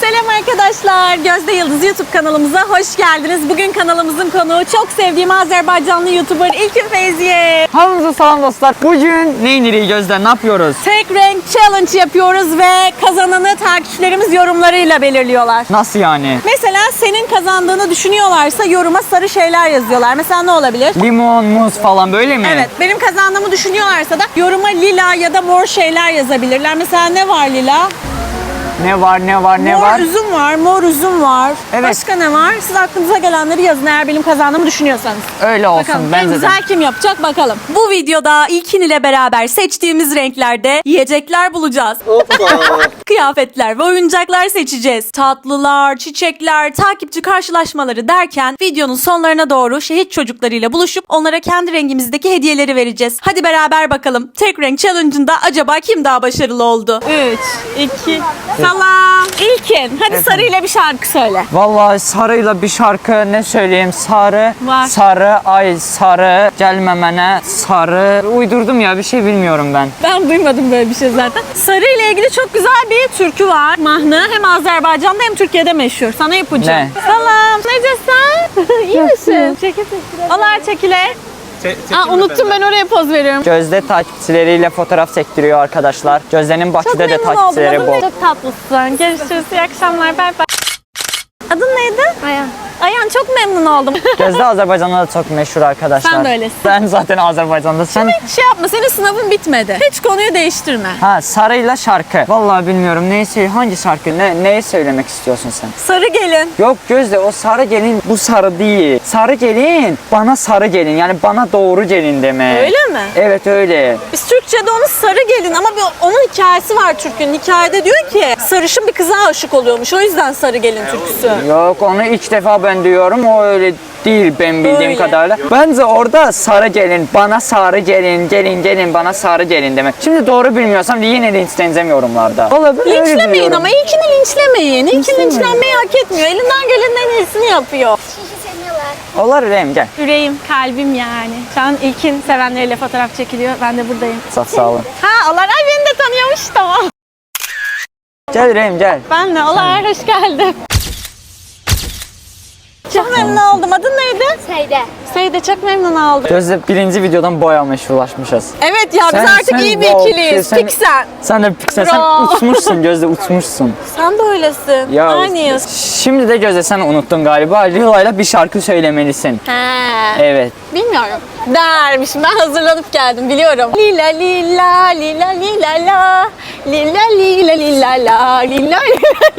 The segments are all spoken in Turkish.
Selam arkadaşlar. Gözde Yıldız YouTube kanalımıza hoş geldiniz. Bugün kanalımızın konuğu çok sevdiğim Azerbaycanlı YouTuber İlkin Feyziye. Hamza selam dostlar. Bugün ne indiriyi gözler ne yapıyoruz? Tek renk challenge yapıyoruz ve kazananı takipçilerimiz yorumlarıyla belirliyorlar. Nasıl yani? Mesela senin kazandığını düşünüyorlarsa yoruma sarı şeyler yazıyorlar. Mesela ne olabilir? Limon, muz falan böyle mi? Evet, benim kazandığımı düşünüyorlarsa da yoruma lila ya da mor şeyler yazabilirler. Mesela ne var lila? Ne var ne var ne mor var? üzüm var, mor üzüm var. Evet. Başka ne var? Siz aklınıza gelenleri yazın eğer benim kazandığımı düşünüyorsanız. Öyle olsun Bakalım en bence de. güzel kim yapacak bakalım. Bu videoda İlkin ile beraber seçtiğimiz renklerde yiyecekler bulacağız. Kıyafetler ve oyuncaklar seçeceğiz. Tatlılar, çiçekler, takipçi karşılaşmaları derken videonun sonlarına doğru şehit çocuklarıyla buluşup onlara kendi rengimizdeki hediyeleri vereceğiz. Hadi beraber bakalım. Tek renk challenge'ında acaba kim daha başarılı oldu? 3, 2, salam. İlkin hadi sarıyla bir şarkı söyle. Vallahi sarıyla bir şarkı ne söyleyeyim sarı Var. sarı ay sarı gelme mənə sarı uydurdum ya bir şey bilmiyorum ben. Ben duymadım böyle bir şey zaten. Sarı ile ilgili çok güzel bir türkü var. Mahnı hem Azerbaycan'da hem Türkiye'de meşhur. Sana yapacağım. Ne? Selam. Necesin? İyi misin? Allah çekile. Aa, unuttum ben oraya poz veriyorum. Gözde takipçileriyle fotoğraf sektiriyor arkadaşlar. Gözde'nin Çok Bakü'de de memnun oldum. takipçileri Adın bol. ne? Çok tatlısın. Görüşürüz. İyi akşamlar. Bay bay. Adın neydi? Ayan. Ayan çok memnun oldum. Gözde Azerbaycan'da da çok meşhur arkadaşlar. Sen de öylesin. Ben zaten Azerbaycan'da. Sen şey yapma senin sınavın bitmedi. Hiç konuyu değiştirme. Ha sarıyla şarkı. Vallahi bilmiyorum neyi söyle hangi şarkı ne neyi söylemek istiyorsun sen? Sarı gelin. Yok Gözde o sarı gelin bu sarı değil. Sarı gelin bana sarı gelin yani bana doğru gelin demek. Öyle mi? Evet öyle. Biz Türkçe'de onu sarı gelin ama bir- onun hikayesi var Türk'ün. Hikayede diyor ki sarışın bir kıza aşık oluyormuş. O yüzden sarı gelin türküsü. Yok onu ilk defa ben duyuyorum o öyle değil ben bildiğim Öyle. kadarıyla. Bence orada sarı gelin bana sarı gelin gelin gelin bana sarı gelin demek. Şimdi doğru bilmiyorsam yine linçleneceğim yorumlarda. Öyle Linçlemeyin ama ilkini linçlemeyin. İlkin Linçlemeyin. linçlenmeyi hak etmiyor. Elinden gelenin en iyisini yapıyor. Olur Rem gel. Yüreğim, kalbim yani. Şu an ilkin sevenleriyle fotoğraf çekiliyor. Ben de buradayım. Çok sağ olun. Ha onlar ay beni de tanıyormuş tamam. Gel Rem gel. Ben de onlar hoş geldin. Çok memnun oldum. Adın neydi? Seyde. Seyde çok memnun oldum. Gözde birinci videodan boya meşhurlaşmışız. Evet ya biz Sen- artık sen iyi bir wow, ikiliyiz. sen- Piksen. Sen de piksen, sen Bro. uçmuşsun Gözde uçmuşsun. Sen de öylesin. Ya Aynıyız. Şimdi de Gözde sen unuttun galiba. Lila'yla bir şarkı söylemelisin. He. Evet. Bilmiyorum. Dermişim. Ben hazırlanıp geldim biliyorum. Lila lila lila lila la lila lila lila la lila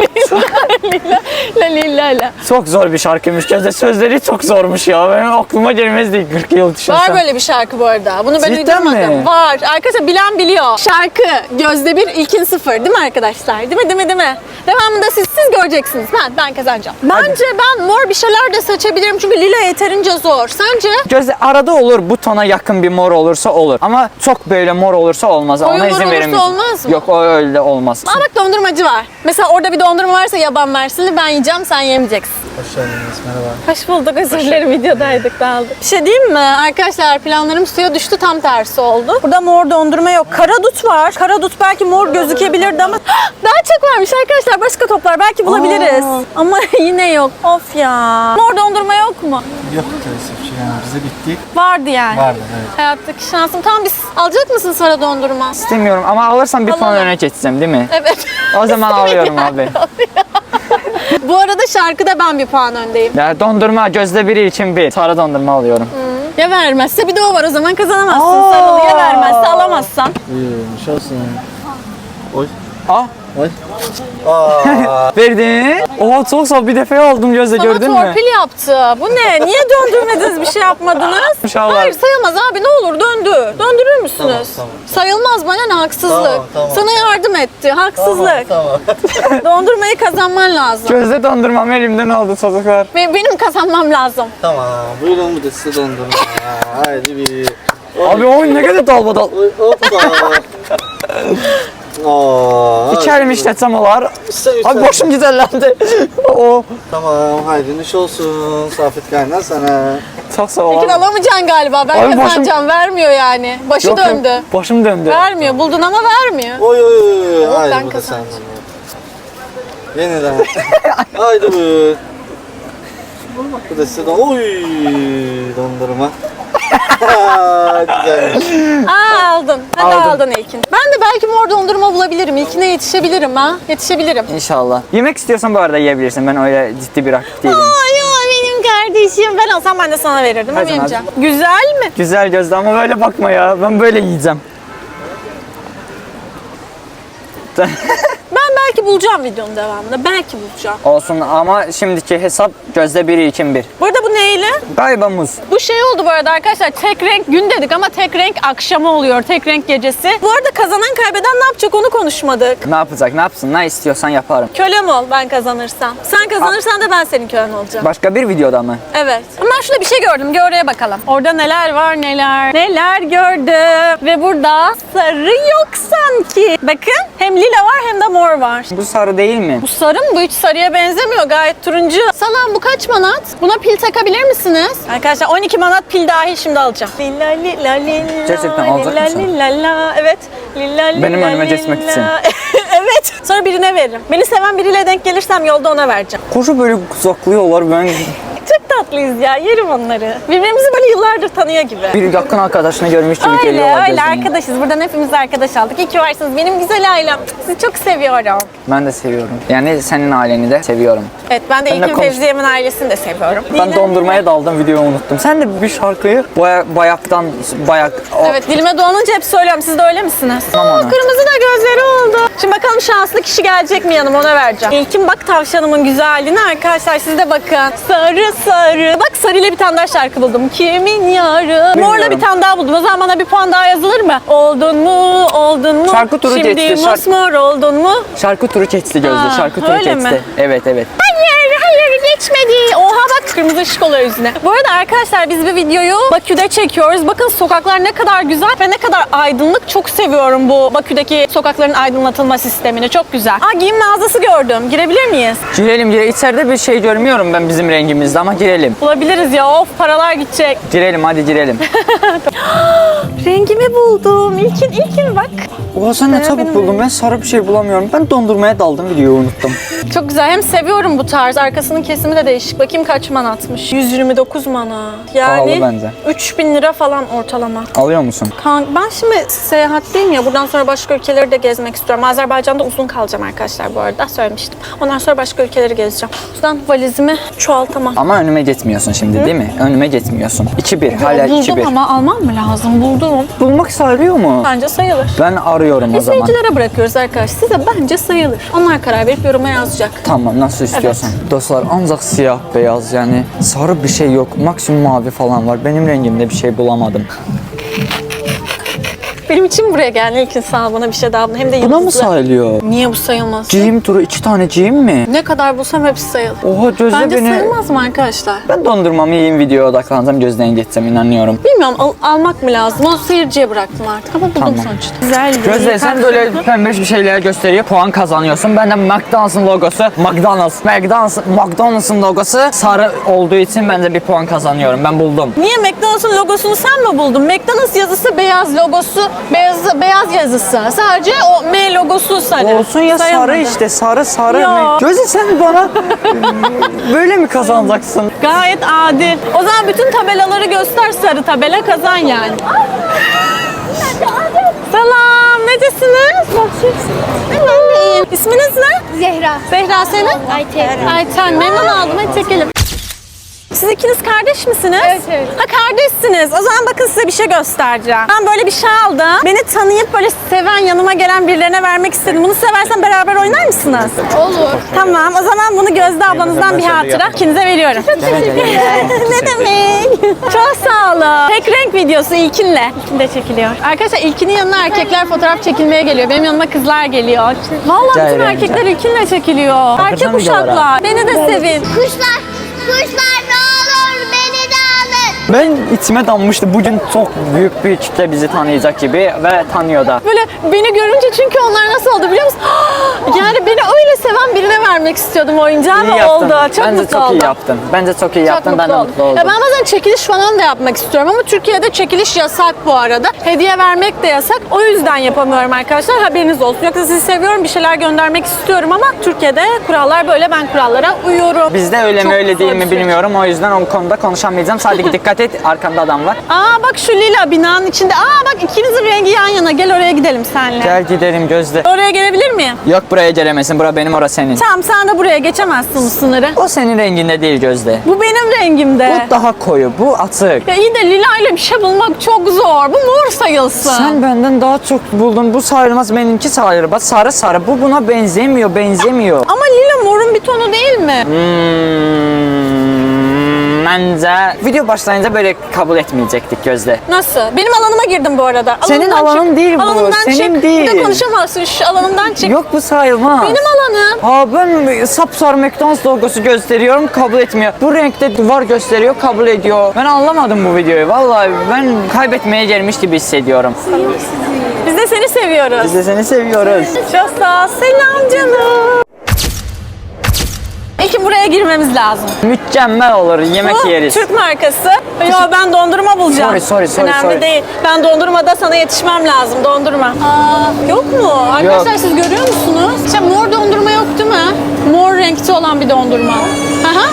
lila lila lila la. Çok zor bir şarkıymış Gözde. Sözleri çok zormuş ya. Benim aklıma gelmezdi 40 yıl düşünsem. Var böyle bir şarkı bu arada. Bunu ben Cidden uydurmadım. mi? Var. Arkadaşlar bilen biliyor. Şarkı Gözde bir ilkin sıfır değil mi arkadaşlar? Değil mi değil mi değil mi? Devamında siz siz göreceksiniz. Ben ben kazanacağım. Bence ben mor bir şeyler de seçebilirim çünkü lila yeterince zor. Sence? Gözde arada olur bu tona yakın bir mor olursa olur. Ama çok böyle mor olursa olmaz. Koyu Ona mor izin olursa veremeyiz. olmaz mı? Yok o öyle olmaz. Aa bak dondurmacı var. Mesela orada bir dondurma varsa yaban versini ben yiyeceğim sen yemeyeceksin. Hoş geldiniz, merhaba. Hoş bulduk özür dilerim videodaydık dağıldık. Bir şey diyeyim mi? Arkadaşlar planlarım suya düştü tam tersi oldu. Burada mor dondurma yok. Karadut var. Karadut belki mor gözükebilirdi ama daha çok varmış arkadaşlar. Başka toplar belki bulabiliriz. Ama yine yok. Of ya. Mor dondurma yok mu? Yok maalesef ki yani bize bittik. Vardı yani. Vardı evet. Hayattaki şansım. Tamam biz alacak mısın sarı dondurma? İstemiyorum ama alırsam bir puan Alalım. öne geçeceğim değil mi? Evet. O zaman alıyorum abi. Bu arada şarkıda ben bir puan öndeyim. Ya dondurma gözde biri için bir. Sarı dondurma alıyorum. Ya vermezse bir de o var o zaman kazanamazsın. Aa. Sarılıya vermezse alamazsan. İyiymiş olsun. Oy. Ah Oy. Aa, verdin. Oha çok sağ ol. bir defa aldım gözde Bana gördün mü? torpil yaptı. Bu ne? Niye döndürmediniz bir şey yapmadınız? İnşallah. Hayır sayılmaz abi ne olur döndür. Döndürür müsünüz? Tamam, tamam. Sayılmaz bana ne haksızlık. Tamam, tamam. Sana yardım etti. Haksızlık. tamam. Dondurmayı kazanman lazım. Gözde dondurmam elimden aldı çocuklar. Ve benim kazanmam lazım. tamam. Buyurun bu da size dondurma. Haydi bir. Abi oyun ne kadar dalbadal. Oy, hoppa. Aa, İki elim işletsem olar. Üstten, üstten. Abi başım güzellendi. o Tamam, haydi niş olsun. Safet kaynar sana. çok sağ ol. Abi. alamayacaksın galiba. Ben Abi başım- kazanacağım. Vermiyor yani. Başı Yok, yok, döndü. Başım döndü. Vermiyor. Buldun ama vermiyor. Oy oy oy. Yok, Haydi ben bu da kazandım. senden. Yeniden. Haydi bu. Bu da size don- Oy dondurma. Güzelmiş. Aa aldın. Aldın İlkin. Ben de belki mor dondurma bulabilirim. İlkine yetişebilirim ha. Yetişebilirim. İnşallah. Yemek istiyorsan bu arada yiyebilirsin. Ben öyle ciddi bir rakip değilim. Ay ya benim kardeşim. Ben olsam ben de sana verirdim ama Hadi yemeyeceğim. Güzel mi? Güzel gözlü ama böyle bakma ya. Ben böyle yiyeceğim. Ben belki bulacağım videonun devamında. Belki bulacağım. Olsun ama şimdiki hesap gözde biri için bir. Bu arada bu neyle? Galiba muz. Bu şey oldu bu arada arkadaşlar. Tek renk gün dedik ama tek renk akşamı oluyor. Tek renk gecesi. Bu arada kazanan kaybeden ne yapacak onu konuşmadık. Ne yapacak ne yapsın ne istiyorsan yaparım. Kölem ol ben kazanırsam. Sen kazanırsan da ben senin kölen olacağım. Başka bir videoda mı? Evet. Ama ben şurada bir şey gördüm. Gel oraya bakalım. Orada neler var neler. Neler gördüm. Ve burada sarı yok sanki. Bakın hem lila var hem de mor var. Bu sarı değil mi? Bu sarı mı? Bu hiç sarıya benzemiyor. Gayet turuncu. Salam bu kaç manat? Buna pil takabilir misiniz? Arkadaşlar 12 manat pil dahil şimdi alacağım. Lilla lilla lilla. Gerçekten alacak lilla mısın? Lilla lilla. Evet. Lilla lilla Benim önüme geçmek için. evet. Sonra birine veririm. Beni seven biriyle denk gelirsem yolda ona vereceğim. Koşu böyle kucaklıyorlar ben Çok tatlıyız ya. Yerim onları. Birbirimizi böyle yıllardır tanıyor gibi. bir yakın arkadaşını görmüş gibi Öyle geliyorlar öyle gözüme. arkadaşız. Buradan hepimiz arkadaş aldık. İyi ki varsınız. Benim güzel ailem. Sizi çok seviyorum. Ben de seviyorum. Yani senin aileni de seviyorum. Evet ben de Ben de İlkin konuş- Fevziye'min ailesini de seviyorum. Ben dondurmaya daldım videoyu unuttum. Sen de bir şarkıyı baya, bayaktan bayak o- Evet dilime dolanınca hep söylüyorum. Siz de öyle misiniz? Tamam. Aa, kırmızı da gözleri oldu. Şimdi bakalım şanslı kişi gelecek mi yanıma ona vereceğim. İlkin bak tavşanımın güzelliğine arkadaşlar siz de bakın. Sarı sarı. Bak sarıyla bir tane daha şarkı buldum. Kimin yarı? Morla bir tane daha buldum. O zaman bana bir puan daha yazılır mı? Oldun mu? Oldun mu? Şarkı turu Şimdi geçti, şarkı- mosmor oldun mu? Şarkı turu geçti gözde. Şarkı turu öyle geçti. mi? Evet evet. Hayır geçmedi. Oha bak kırmızı ışık oluyor yüzüne. Bu arada arkadaşlar biz bir videoyu Bakü'de çekiyoruz. Bakın sokaklar ne kadar güzel ve ne kadar aydınlık. Çok seviyorum bu Bakü'deki sokakların aydınlatılma sistemini. Çok güzel. Aa giyim mağazası gördüm. Girebilir miyiz? Girelim girelim. İçeride bir şey görmüyorum ben bizim rengimizde ama girelim. Bulabiliriz ya. Of paralar gidecek. Girelim hadi girelim. Rengimi buldum. İlkin ilkin bak. Oha sen ne çabuk buldun. Ben sarı bir şey bulamıyorum. Ben dondurmaya daldım videoyu unuttum. Çok güzel. Hem seviyorum bu tarz. Arkasının kesimi de değişik. Bakayım kaç manatmış. 129 manat. Yani Pahalı bence. 3000 lira falan ortalama. Alıyor musun? Kan- Ben şimdi seyahatteyim ya buradan sonra başka ülkeleri de gezmek istiyorum. Azerbaycan'da uzun kalacağım arkadaşlar bu arada söylemiştim. Ondan sonra başka ülkeleri gezeceğim. O yüzden valizimi çoğaltamam. Ama önüme gitmiyorsun şimdi değil mi? Önüme gitmiyorsun. 2-1. Hala Buldum 2-1. ama almam mı lazım? Buldum. Bulmak sayılıyor mu? Bence sayılır. Ben arıyorum o zaman. İzleyicilere bırakıyoruz arkadaşlar. Size bence sayılır. Onlar karar verip yoruma yazacak. Tamam nasıl istiyorsan. Dostlar ancak siyah beyaz yani sarı bir şey yok. Maksimum mavi falan var. Benim rengimde bir şey bulamadım. Benim için buraya geldin İlkin sağ ol bana bir şey daha. Hem de Buna mı yıldızlı. sayılıyor? Niye bu sayılmaz? Giyim turu iki tane giyim mi? Ne kadar bulsam hepsi sayılır. Oha Gözde Bence beni... sayılmaz mı arkadaşlar? Ben dondurmamı yiyeyim videoya odaklanacağım Gözde'ye geçsem inanıyorum. Bilmiyorum al- almak mı lazım? O seyirciye bıraktım artık ama buldum Tamam. sonuçta. Güzel. Gözde sen böyle pembe bir şeyler gösteriyor puan kazanıyorsun. Ben de McDonald's'ın logosu McDonald's. McDonald's, McDonald's'ın logosu sarı olduğu için ben de bir puan kazanıyorum. Ben buldum. Niye McDonald's'ın logosunu sen mi buldun? McDonald's yazısı beyaz logosu, beyaz beyaz yazısı. Sadece o M logosu sarı. Olsun ya sarı Sayılmadı. işte sarı sarı. Ya. Gözde sen bana böyle mi kazanacaksın? Gayet adil. O zaman bütün tabelaları göster sarı tabela kazan yani. Selam, necesiniz? İyiyim. İsminiz ne? Zehra. Zehra senin? Ayten. Ayten, memnun oldum. Hadi çekelim. Siz ikiniz kardeş misiniz? Evet, evet. Ha kardeşsiniz. O zaman bakın size bir şey göstereceğim. Ben böyle bir şey aldım. Beni tanıyıp böyle seven yanıma gelen birilerine vermek istedim. Bunu seversen beraber oynar mısınız? Olur. Tamam. O zaman bunu Gözde ablanızdan bir hatıra ikinize veriyorum. Çok teşekkür ederim. ne demek? Çok sağ olun. Tek renk videosu İlkin'le. İlkin de çekiliyor. Arkadaşlar İlkin'in yanına erkekler fotoğraf çekilmeye geliyor. Benim yanıma kızlar geliyor. Vallahi bütün erkekler İlkin'le çekiliyor. Erkek uşaklar. Beni de sevin. Kuşlar, kuşlar ne Ben içime dammıştı. Bugün çok büyük bir kitle bizi tanıyacak gibi ve tanıyor da. Böyle beni görünce çünkü onlar nasıl oldu biliyor musun? Yani beni öyle seven birine vermek istiyordum oyuncağı İyi ve yaptın. oldu. Çok Bence mutlu çok oldum. iyi yaptın. Bence çok iyi Çok yaptın. Ben de oldum. mutlu oldum. Ya ben bazen çekiliş falan da yapmak istiyorum ama Türkiye'de çekiliş yasak bu arada. Hediye vermek de yasak. O yüzden yapamıyorum arkadaşlar. Haberiniz olsun. Yoksa sizi seviyorum. Bir şeyler göndermek istiyorum ama Türkiye'de kurallar böyle. Ben kurallara uyuyorum. Bizde öyle Çok mi öyle değil mi bilmiyorum. O yüzden o konuda konuşamayacağım. Sadece dikkat et. Arkanda adam var. Aa bak şu lila binanın içinde. Aa bak ikinizin rengi yan yana. Gel oraya gidelim senle. Gel gidelim Gözde. Oraya gelebilir miyim? Yok buraya gelemezsin. Bura benim, orası senin. Tamam sen de buraya geçemezsin bu sınırı. O senin renginde değil Gözde. Bu benim rengimde. Bu daha koyu, bu açık. Ya iyi de lila ile bir şey bulmak çok zor. Bu mor sayılsın. Sen benden daha çok buldun. Bu sayılmaz, benimki sayılır. Bak sarı sarı. Bu buna benzemiyor, benzemiyor. Ama lila morun bir tonu değil mi? Hmm, bence video başlayınca böyle kabul etmeyecektik Gözde. Nasıl? Benim alanıma girdim bu arada. Senin alanın çık. değil bu, Alanımdan senin çık. değil. Bir de konuşamazsın. Şu alanımdan çık. Yok bu sayılmaz. Benim alanım. Ha ben sapsarı McDonald's logosu gösteriyorum kabul etmiyor. Bu renkte duvar gösteriyor kabul ediyor. Ben anlamadım bu videoyu. Vallahi ben kaybetmeye gelmiş gibi hissediyorum. Biz de seni seviyoruz. Biz de seni seviyoruz. Çok sağ ol. Selam canım. İlk buraya girmemiz lazım. Mükemmel olur. Yemek Bu yeriz. Türk markası. Yo ben dondurma bulacağım. Sorry, sorry, sorry, Önemli sorry. değil. Ben dondurmada sana yetişmem lazım. Dondurma. Aa, yok mu? Arkadaşlar siz görüyor musunuz? İşte mor dondurma yok değil mi? Mor renkte olan bir dondurma. Aha.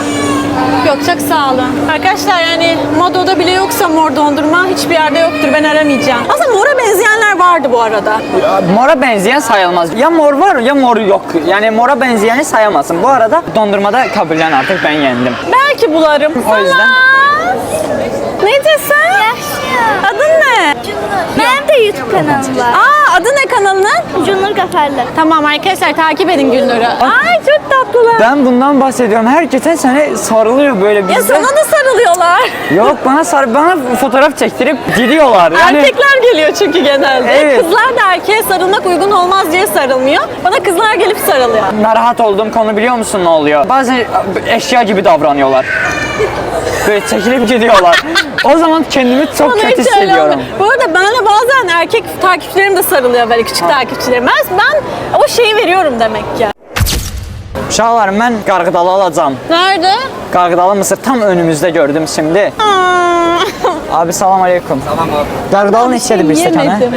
Yok çok sağ olun. Arkadaşlar yani Modo'da bile yoksa mor dondurma hiçbir yerde yoktur. Ben aramayacağım. Aslında mora benzeyenler vardı bu arada. Ya, Mora benzeyen sayılmaz. Ya mor var ya mor yok. Yani mora benzeyeni sayamazsın. Bu arada dondurmada kabullen artık ben yendim. Belki bularım. O yüzden- Selam. Ne diyorsun? Adın ne? Benim de YouTube kanalım var. Aa adı ne kanalının? Cunur Gafarlı. Tamam arkadaşlar takip edin Gülnur'u. Ay çok tatlılar. Ben bundan bahsediyorum. Her geçen sene sarılıyor böyle Ya bize. sana da sarılıyorlar. Yok bana sar bana fotoğraf çektirip gidiyorlar. Yani Erkekler geliyor çünkü genelde. Evet. Kızlar da erkeğe sarılmak uygun olmaz diye sarılmıyor. Bana kızlar gelip sarılıyor. narahat olduğum konu biliyor musun ne oluyor? Bazen eşya gibi davranıyorlar. Böyle çekilip gidiyorlar. O zaman kendimi çok Bana kötü hiç öyle hissediyorum. olmuyor. Bu arada bana bazen erkek takipçilerim de sarılıyor böyle küçük takipçilerim. Ben, ben o şeyi veriyorum demek ki. Uşaqlarım ben qarğıdalı alacağım. Nerede? Qarğıdalı mısır tam önümüzde gördüm şimdi. Aa, Abi salam aleykum. Salam abi. Qarğıdalı neçədir bir stəkanı? yemedim.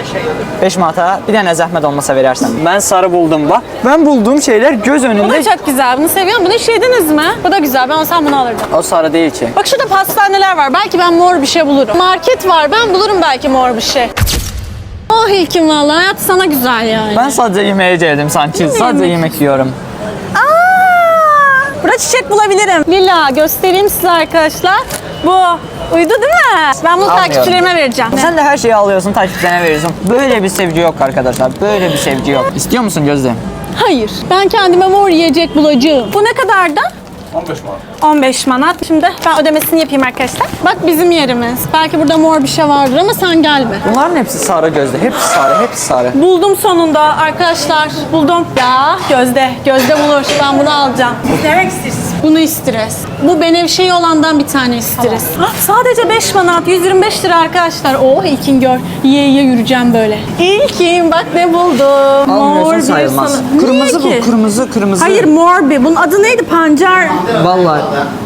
5 manata. Bir dənə zəhmət olmasa verərsən. Ben sarı buldum bak. Ben bulduğum şeyler göz bu da önünde. çok güzel. Bunu seviyorum. Bunu hiç yediniz mi? Bu da güzel. Ben olsam bunu alırdım. O sarı değil ki. Bak şurada pastaneler var. Belki ben mor bir şey bulurum. Market var. Ben bulurum belki mor bir şey. Oh ilkim vallahi. Hayat sana güzel yani. Ben sadece yemeğe geldim sanki. Sadece yemek yiyorum. Aa, burada çiçek bulabilirim. Lila göstereyim size arkadaşlar. Bu. Uydu değil mi? Ben bunu Almıyorum. takipçilerime vereceğim. Sen de her şeyi alıyorsun, takipçilerine veriyorsun. Böyle bir sevgi yok arkadaşlar. Böyle bir sevgi yok. İstiyor musun Gözde? Hayır. Ben kendime mor yiyecek bulacağım. Bu ne kadardı? 15 manat. 15 manat. Şimdi ben ödemesini yapayım arkadaşlar. Bak bizim yerimiz. Belki burada mor bir şey vardır ama sen gelme. Bunların hepsi sarı Gözde. Hepsi sarı, hepsi sarı. Buldum sonunda arkadaşlar. Buldum. Ya Gözde. Gözde bulur. Ben bunu alacağım. Ne istiyorsun? Bunu isteriz. Bu benevşeyi olandan bir tane isteriz. Ah, Sadece 5 manat. 125 lira arkadaşlar. Oh İlkin gör. Yiye yiye yürüyeceğim böyle. İlkin bak ne buldum. Almıyorsun bir sayılmaz. sana- Kırmızı Niye ki? bu, kırmızı, kırmızı. Hayır mor bir. Bunun adı neydi? Pancar. Vallahi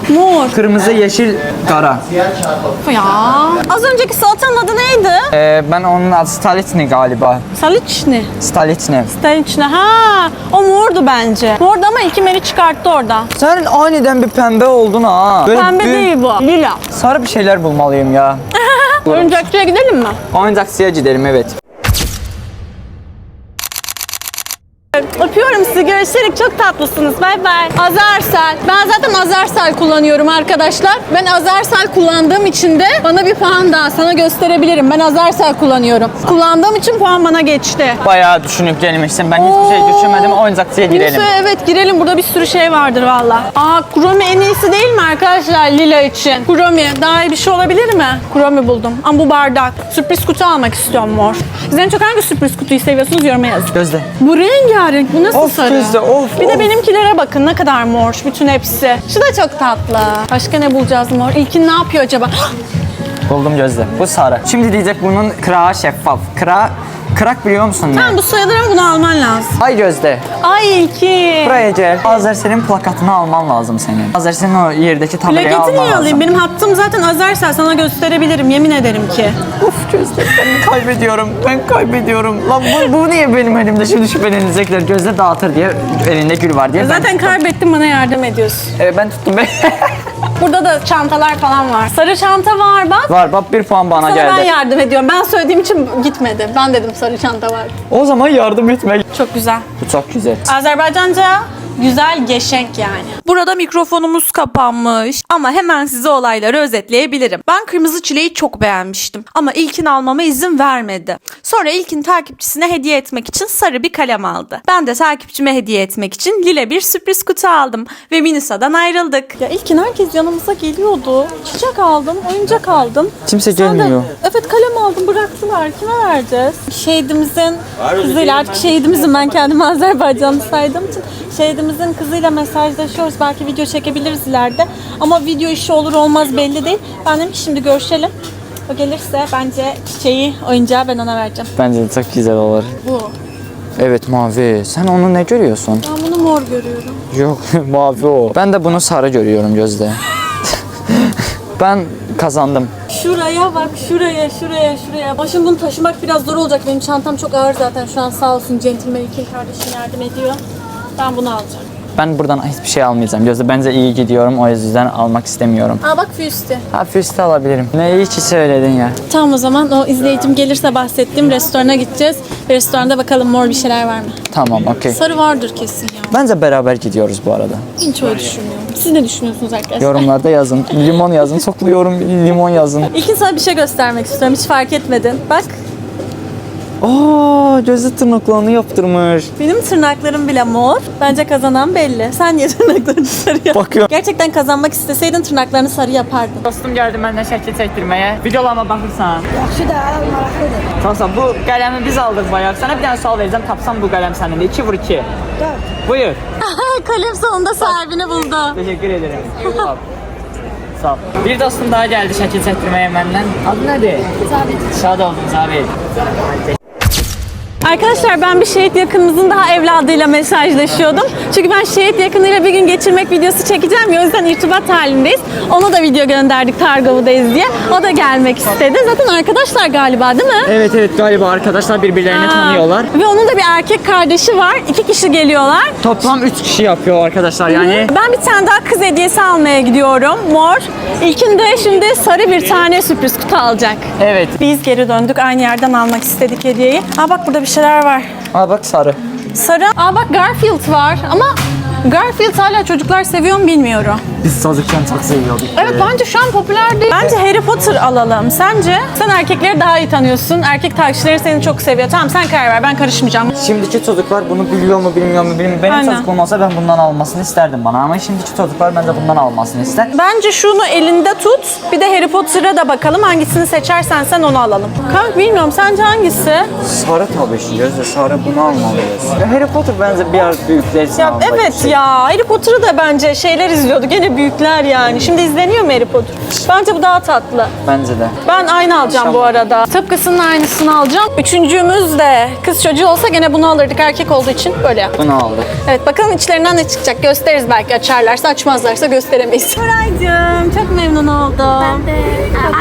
Mor. kırmızı, yeşil, kara. Ya. Az önceki salatanın adı neydi? Ee, ben onun adı Stalitni galiba. Saliçni. Stalitni. Saliçni. Ha, o mordu bence. Mordu ama İlkin beni çıkarttı orada. Sen aniden bir pembe oldun ha. Böyle Pembe büyük- değil bu. Lila. Sarı bir şeyler bulmalıyım ya. Oyuncakçıya gidelim mi? Oyuncakçıya gidelim evet. Öpüyorum sizi. Görüşerek çok tatlısınız. Bay bay. Azarsel. Ben zaten Azarsel kullanıyorum arkadaşlar. Ben Azarsel kullandığım için de bana bir puan daha sana gösterebilirim. Ben Azarsel kullanıyorum. Kullandığım için puan bana geçti. Bayağı düşünüp gelmişsin. Ben hiçbir şey Oo. düşünmedim. Oyuncakçıya girelim. Neyse evet girelim. Burada bir sürü şey vardır valla. Aa Kuromi en iyisi değil mi arkadaşlar Lila için? Kuromi daha iyi bir şey olabilir mi? Kuromi buldum. Ama bu bardak. Sürpriz kutu almak istiyorum mor. Siz en çok hangi sürpriz kutuyu seviyorsunuz yoruma yazın. Gözde. Bu rengarenk. Bu nasıl Of sarı? Gözde, of, Bir de of. benimkilere bakın ne kadar mor. Bütün hepsi. Şu da çok tatlı. Başka ne bulacağız mor? İlkin ne yapıyor acaba? Buldum gözde. Bu sarı. Şimdi diyecek bunun kırağı şeffaf. Kıra, kırak biliyor musun ne? Tamam bu sayılır ama bunu alman lazım. Ay gözde. Ay iki. Buraya gel. Azersel'in plakatını alman lazım senin. Azersel'in o yerdeki tabelayı Plaketi alman niye lazım. alayım? Benim hattım zaten Azersel sana gösterebilirim yemin ederim ki. Of Gözde ben kaybediyorum. Ben kaybediyorum. Lan bu, bu niye benim elimde? Şimdi şüphelenecekler. Gözde dağıtır diye elinde gül var diye. ben Zaten kaybettim bana yardım ediyorsun. Evet ben tuttum. Burada da çantalar falan var. Sarı çanta var bak. var bak bir puan bana Sana ben geldi. yardım ediyorum. Ben söylediğim için gitmedi. Ben dedim sarı çanta var. O zaman yardım etmek. Çok güzel. Bu çok güzel. Azerbaycanca güzel geçenk yani. Burada mikrofonumuz kapanmış ama hemen size olayları özetleyebilirim. Ben kırmızı çileği çok beğenmiştim ama ilkin almama izin vermedi. Sonra ilkin takipçisine hediye etmek için sarı bir kalem aldı. Ben de takipçime hediye etmek için lila bir sürpriz kutu aldım ve Minisa'dan ayrıldık. Ya ilkin herkes yanımıza geliyordu. Çiçek aldım, oyuncak aldım. Kimse Sen de- gelmiyor. evet kalem aldım bıraktılar. Kime vereceğiz? Şehidimizin kızıyla artık şehidimizin ben kendimi Azerbaycanlı saydığım için şehidimizin kızıyla mesajlaşıyoruz. Belki video çekebiliriz ileride. Ama video işi olur olmaz belli değil. Ben dedim ki şimdi görüşelim. O gelirse bence çiçeği, oyuncağı ben ona vereceğim. Bence de çok güzel olur. Bu. Evet mavi. Sen onu ne görüyorsun? Ben bunu mor görüyorum. Yok mavi o. Ben de bunu sarı görüyorum Gözde. ben kazandım. Şuraya bak, şuraya, şuraya, şuraya. Şimdi bunu taşımak biraz zor olacak. Benim çantam çok ağır zaten. Şu an sağ olsun centilmen İlkin kardeşim yardım ediyor. Ben bunu alacağım. Ben buradan hiçbir şey almayacağım. Gözde bence iyi gidiyorum. O yüzden almak istemiyorum. Aa bak füsti. Ha füste alabilirim. Ne iyi ki söyledin ya. Tamam o zaman o izleyicim gelirse bahsettiğim restorana gideceğiz. Restoranda bakalım mor bir şeyler var mı? Tamam okey. Sarı vardır kesin ya. Bence beraber gidiyoruz bu arada. Hiç öyle düşünmüyorum. Siz ne düşünüyorsunuz arkadaşlar? Yorumlarda yazın. Limon yazın. Sokluyorum limon yazın. İlkin sana bir şey göstermek istiyorum. Hiç fark etmedin. Bak Oo, gözü tırnaklarını yaptırmış. benim tırnaklarım bile mor. Bence kazanan belli. Sen niye tırnaklarını sarı yap? Bakıyorum. Gerçekten kazanmak isteseydin tırnaklarını sarı yapardın. Dostum geldi benden şəkil çəkdirməyə. Videolarıma baxırsan. Yaxşı da, maraqlıdır. Tamam, bu qələmi biz aldıq bayaq. Sənə bir dənə sual verəcəm. Tapsam bu qələm sənindir. 2 vur 2. 4. Buyur. Kalem sonunda sahibini buldu. Teşekkür ederim. Sağ ol. Sağ ol. Bir dostum daha geldi şəkil çəkdirməyə məndən. Adı nədir? Zabit. Şad oldum Zabit. Arkadaşlar ben bir şehit yakınımızın daha evladıyla mesajlaşıyordum. Çünkü ben şehit yakınıyla bir gün geçirmek videosu çekeceğim ya o yüzden irtibat halindeyiz. Ona da video gönderdik Kargova'dayız diye. O da gelmek istedi. Zaten arkadaşlar galiba değil mi? Evet evet galiba arkadaşlar birbirlerini tanıyorlar. Ve onun da bir erkek kardeşi var. İki kişi geliyorlar. Toplam 3 kişi yapıyor arkadaşlar yani. Ben bir tane daha kız hediyesi almaya gidiyorum. Mor. İlkinde şimdi sarı bir tane sürpriz kutu alacak. Evet. Biz geri döndük. Aynı yerden almak istedik hediyeyi. Aa bak burada bir şeyler var. Aa bak sarı. Sarı. Aa bak Garfield var ama Garfield hala çocuklar seviyor mu bilmiyorum. Biz çocukken çok seviyorduk. Evet bence şu an popüler değil. Bence Harry Potter alalım. Sence? Sen erkekleri daha iyi tanıyorsun. Erkek takipçileri seni çok seviyor. Tamam sen karar ver. Ben karışmayacağım. Şimdiki çocuklar bunu biliyor mu bilmiyor mu bilmiyorum. Benim Aynen. çocuğum olsa ben bundan almasını isterdim bana ama şimdiki çocuklar bence bundan almasını ister. Bence şunu elinde tut. Bir de Harry Potter'a da bakalım. Hangisini seçersen sen onu alalım. Kanka bilmiyorum. Sence hangisi? Sarı tabii ki gözde sarı bunu almalıyız. Harry Potter bence biraz büyükler için Ya evet ya. Harry Potter'ı da bence şeyler izliyordu. Gene büyükler yani. Şimdi izleniyor mu Harry Potter? Bence bu daha tatlı. Bence de. Ben aynı alacağım bu arada. Tıpkısının aynısını alacağım. Üçüncümüz de kız çocuğu olsa gene bunu alırdık. Erkek olduğu için böyle yap. Bunu aldık. Evet bakalım içlerinden ne çıkacak. Gösteririz belki açarlarsa açmazlarsa gösteremeyiz. Buraycığım çok memnun oldum. Ben de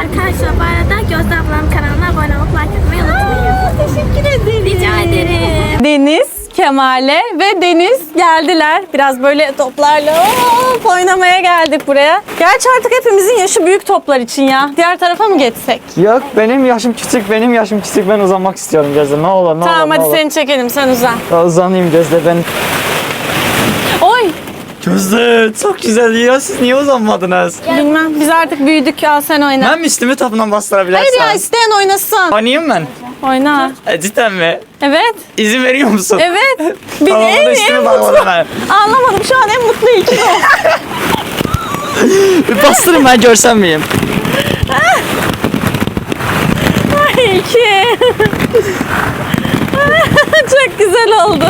arkadaşlar bu arada Gözde ablam kanalına abone olup like atmayı unutmayın. Teşekkür ederim. Rica ederim. Deniz, Kemal'e ve Deniz geldiler. Biraz böyle toplarla hop oynamaya geldik buraya. Gerçi artık hepimizin yaşı büyük toplar için ya. Diğer tarafa mı geçsek? Yok benim yaşım küçük, benim yaşım küçük. Ben uzanmak istiyorum Gözde. Ne olur, ne Tamam olur, ne hadi olur. seni çekelim sen uzan. Ya Uzanayım Gözde ben. Oy Gözde çok güzel ya. Siz niye uzanmadınız? bilmem biz artık büyüdük ya sen oyna. Ben üstümü tapından bastırabilirsen. Hayır ya isteyen oynasın. Oynayayım ben. Oyna. E, cidden mi? Evet. İzin veriyor musun? Evet. Biz Tamam, en, en mutlu. ben. Anlamadım şu an en mutlu ilkin o. Bir bastırın ben görsem miyim? İlki. Çok güzel oldu.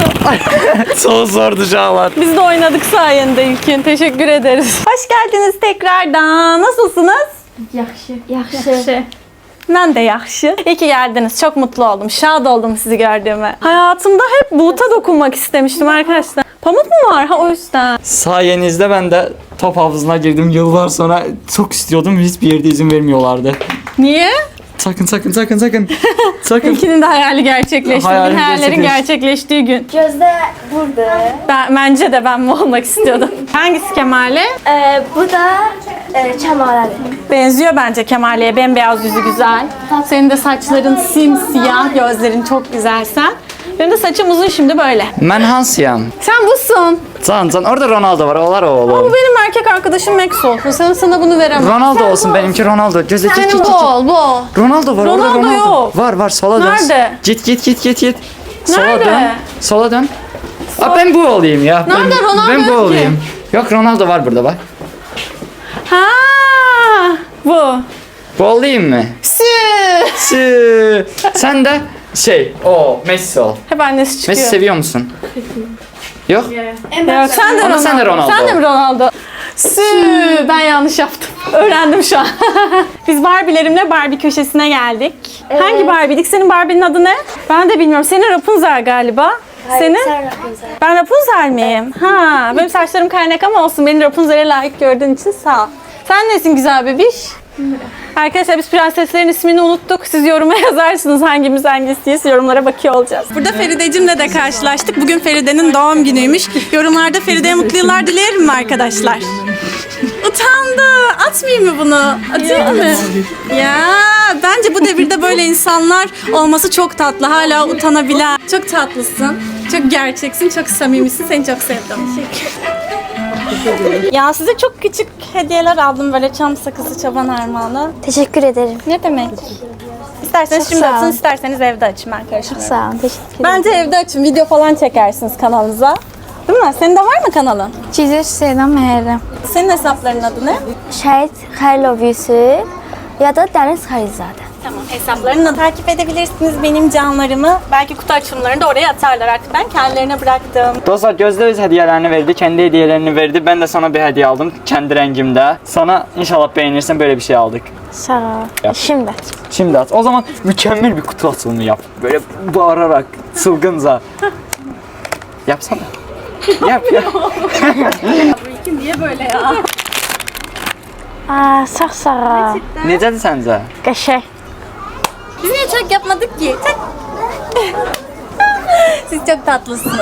Çok zordu Şahlar. Biz de oynadık sayende İlkin. Teşekkür ederiz. Hoş geldiniz tekrardan. Nasılsınız? Yaxşı. Yaxşı. Ben de yaxşı. İyi ki geldiniz. Çok mutlu oldum. Şad oldum sizi gördüğüme. Hayatımda hep buğuta dokunmak istemiştim arkadaşlar. Pamuk mu var? Ha o yüzden. Sayenizde ben de top havuzuna girdim. Yıllar sonra çok istiyordum. Hiçbir yerde izin vermiyorlardı. Niye? Sakın sakın sakın sakın. sakın. İlkinin de hayali gerçekleşti. Hayalim Bugün hayallerin gerçekleşti. gerçekleştiği gün. Gözde burada. Ben, bence de ben mi olmak istiyordum. Hangisi Kemal'e? Ee, bu da e, Kemal'e. Benziyor bence Kemal'e. Bembeyaz yüzü güzel. Senin de saçların simsiyah, gözlerin çok güzel sen. Benim de saçım uzun şimdi böyle. Ben Hansiyam. Sen busun. Can can orada Ronaldo var. Olar o Bu oğlum. benim erkek arkadaşım Max olsun. Sana, sana bunu veremem. Ronaldo olsun benimki Ronaldo. Gözde git git Senin git. bu ol, bu ol. Ronaldo var orada Ronaldo Ronaldo. yok. Var var sola dön. Nerede? Git git git git git. Sola Nerede? dön. Sola dön. Aa, ben bu olayım ya. Nerede? ben, Ronaldo Ben bu yok ki. olayım. Yok Ronaldo var burada bak. Ha, bu. Bu olayım mı? Sü. Sü. Sen de şey o Messi ol. Hep annesi çıkıyor. Messi seviyor musun? Yok. Yok, sen de Ama Ronaldo. sen de Ronaldo. Sen de mi Ronaldo? Sü. Ben yanlış yaptım. Öğrendim şu an. Biz Barbie'lerimle Barbie köşesine geldik. Hangi Barbie'dik? Senin Barbie'nin adı ne? Ben de bilmiyorum. Senin Rapunzel galiba. Senin? Sen Rapunzel. Ben Rapunzel miyim? Ha, benim saçlarım kaynak ama olsun. Beni Rapunzel'e layık gördüğün için sağ ol. Sen nesin güzel bebiş? Arkadaşlar biz prenseslerin ismini unuttuk. Siz yoruma yazarsınız hangimiz hangisiyiz. Yorumlara bakıyor olacağız. Burada Feridecimle de karşılaştık. Bugün Feride'nin doğum günüymüş. Yorumlarda Feride'ye mutlu yıllar dilerim mi arkadaşlar? Utandı. Atmayayım mı bunu? Atayım mı? Ya bence bu devirde böyle insanlar olması çok tatlı. Hala utanabilen. Çok tatlısın. Çok gerçeksin. Çok samimisin. Seni çok sevdim. Ya size çok küçük hediyeler aldım böyle çam sakızı çoban armağanı. Teşekkür ederim. Ne demek? İsterseniz Çok şimdi sağ açın, isterseniz evde açın karışmıyorum. Sağ olun. Teşekkür ederim. Bence evde açın, video falan çekersiniz kanalınıza. Değil mi? Senin de var mı kanalın? Çizer Selam Mehrem. Senin hesapların adı ne? Şahit Xaylovisi ya da Deniz Xayizade. Tamam hesaplarını takip edebilirsiniz benim canlarımı. Belki kutu açımlarını da oraya atarlar artık. Ben kendilerine bıraktım. Dostlar Gözde öz hediyelerini verdi. Kendi hediyelerini verdi. Ben de sana bir hediye aldım. Kendi rengimde. Sana inşallah beğenirsen böyle bir şey aldık. Sağ ol. Yap. Şimdi. Şimdi at. O zaman mükemmel bir kutu açılımı yap. Böyle bağırarak, çılgınca. Yapsana. yap yap. Niye böyle ya? Aa, sağ sağ. Necədir səncə? Qəşəng. Biz niye çok yapmadık ki? Çak. Siz çok tatlısınız.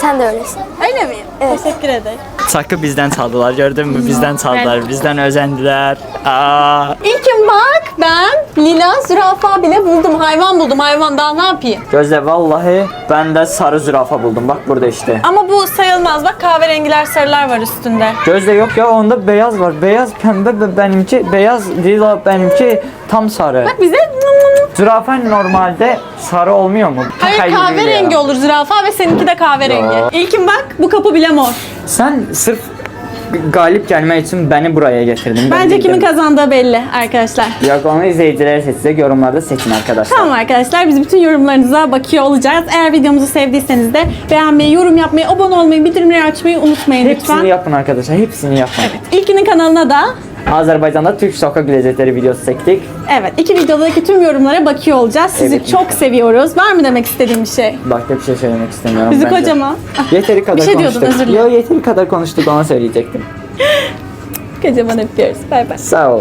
Sen de öylesin. Öyle miyim? Teşekkür ederim. Çakı bizdən çaldılar, gördün mü? Bizdən çaldılar, bizdən özəndilər. Aa. İlkin bak ben lila zürafa bile buldum. Hayvan buldum hayvan daha ne yapayım? Gözlə, vallahi ben de sarı zürafa buldum. Bak burada işte. Ama bu sayılmaz. Bak kahverengiler sarılar var üstünde. Gözde yok ya onda beyaz var. Beyaz pembe benimki beyaz lila benimki tam sarı. Bize Zürafa normalde sarı olmuyor mu? Hayır kahverengi ya. olur zürafa ve seninki de kahverengi. Yo. İlkin bak bu kapı bile mor. Sen sırf galip gelmek için beni buraya getirdin. Ben Bence kimin kazandığı belli arkadaşlar. Yok onu izleyicilere seçecek yorumlarda seçin arkadaşlar. Tamam arkadaşlar biz bütün yorumlarınıza bakıyor olacağız. Eğer videomuzu sevdiyseniz de beğenmeyi, yorum yapmayı, abone olmayı, bildirimleri açmayı unutmayın Hepsini lütfen. yapın arkadaşlar. Hepsini yapın. İlkinin kanalına da Azerbaycan'da Türk sokak lezzetleri videosu çektik. evet iki videodaki tüm yorumlara bakıyor olacağız. Sizi Evet. çok seviyoruz. Var mı demek istediğim bir şey? Başka bir şey söylemek istemiyorum. Bizi bence. kocaman. Yeteri kadar şey diyordun, konuştuk. özür dilerim. Yo yeteri kadar konuştuk ona söyleyecektim. Kocaman öpüyoruz. Bay bay. Sağ olun.